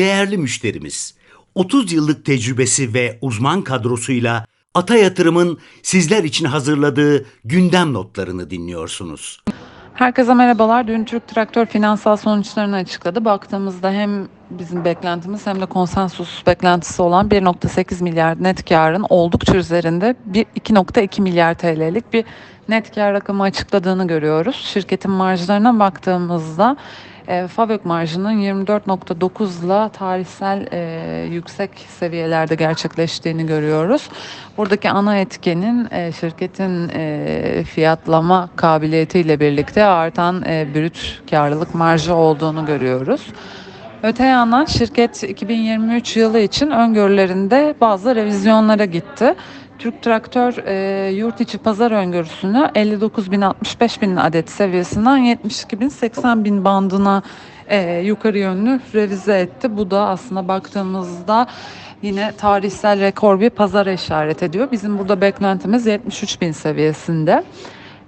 değerli müşterimiz. 30 yıllık tecrübesi ve uzman kadrosuyla Ata Yatırım'ın sizler için hazırladığı gündem notlarını dinliyorsunuz. Herkese merhabalar. Dün Türk Traktör finansal sonuçlarını açıkladı. Baktığımızda hem bizim beklentimiz hem de konsensus beklentisi olan 1.8 milyar net karın oldukça üzerinde bir 2.2 milyar TL'lik bir net kar rakamı açıkladığını görüyoruz. Şirketin marjlarına baktığımızda e, FAVÖK marjının 24.9 ile tarihsel e, yüksek seviyelerde gerçekleştiğini görüyoruz. Buradaki ana etkenin e, şirketin e, fiyatlama kabiliyetiyle birlikte artan e, brüt karlılık marjı olduğunu görüyoruz. Öte yandan şirket 2023 yılı için öngörülerinde bazı revizyonlara gitti. Türk Traktör e, yurt içi pazar öngörüsünü 59 bin 65 bin adet seviyesinden 72 bin 80 bin bandına e, yukarı yönlü revize etti. Bu da aslında baktığımızda yine tarihsel rekor bir pazara işaret ediyor. Bizim burada beklentimiz 73 bin seviyesinde.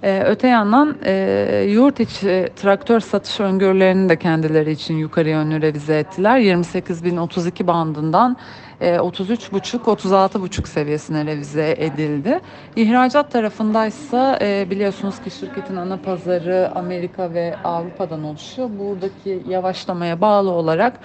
Ee, öte yandan e, yurt içi traktör satış öngörülerini de kendileri için yukarı yönlü revize ettiler. 28.032 bandından e, 33.5-36.5 seviyesine revize edildi. İhracat tarafındaysa e, biliyorsunuz ki şirketin ana pazarı Amerika ve Avrupa'dan oluşuyor. Buradaki yavaşlamaya bağlı olarak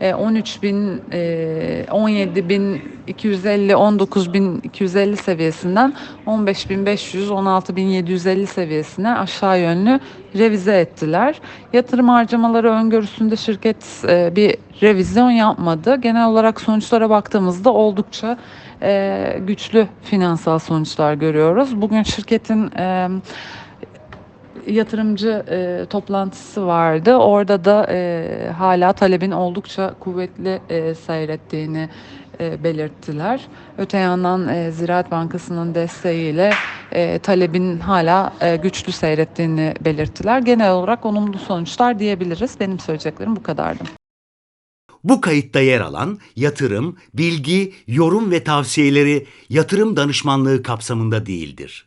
e, 13 bin, e, 17 bin 250, 19 bin 250 seviyesinden 15 bin 500, 16 bin 750 seviyesine aşağı yönlü revize ettiler. Yatırım harcamaları öngörüsünde şirket e, bir revizyon yapmadı. Genel olarak sonuçlara baktığımızda oldukça e, güçlü finansal sonuçlar görüyoruz. Bugün şirketin e, yatırımcı e, toplantısı vardı. Orada da e, hala talebin oldukça kuvvetli e, seyrettiğini e, belirttiler. Öte yandan e, Ziraat Bankası'nın desteğiyle e, talebin hala e, güçlü seyrettiğini belirttiler. Genel olarak olumlu sonuçlar diyebiliriz. Benim söyleyeceklerim bu kadardı. Bu kayıtta yer alan yatırım, bilgi, yorum ve tavsiyeleri yatırım danışmanlığı kapsamında değildir.